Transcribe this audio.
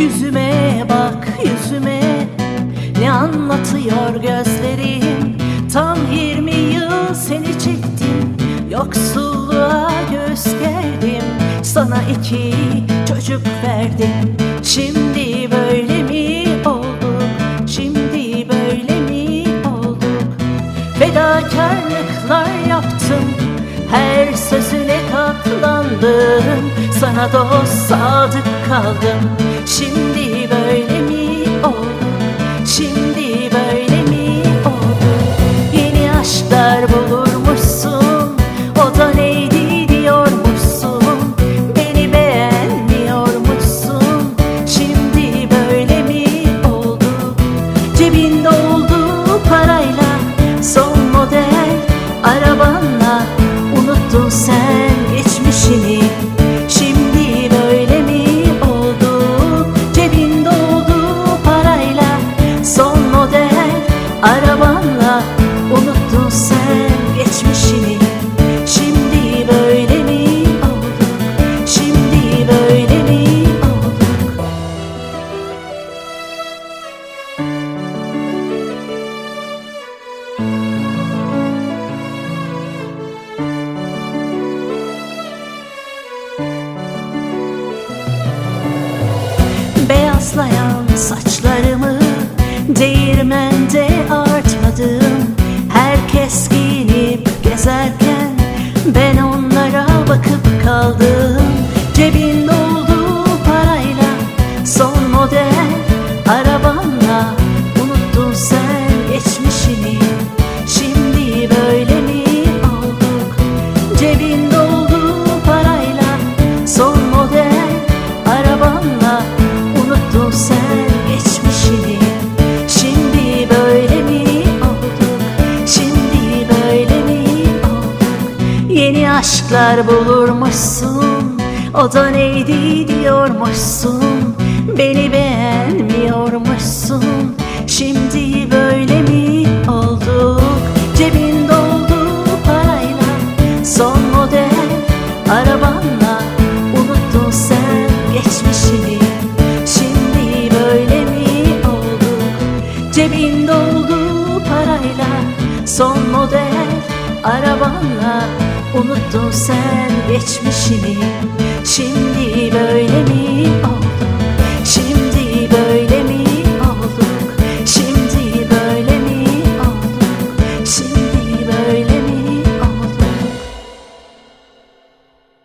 Yüzüme bak yüzüme. Ne anlatıyor gözlerin? Tam 20 yıl seni çektim. Yoksulluğa göz gerdim. Sana iki çocuk verdim. Şimdi böyle mi olduk Şimdi böyle mi olduk Fedakarlıklar yaptım. Her katlandım Sana dost sadık kaldım. Şimdi Beyazlayan saçlarımı aşklar bulurmuşsun. O da neydi diyormuşsun. Beni beğenmiyormuşsun. Şimdi böyle mi olduk? Cebin doldu parayla. Son model arabanla. Unuttun sen geçmişini. Şimdi böyle mi olduk? Cebin doldu parayla. Son model arabanla Unuttun sen geçmişini Şimdi böyle mi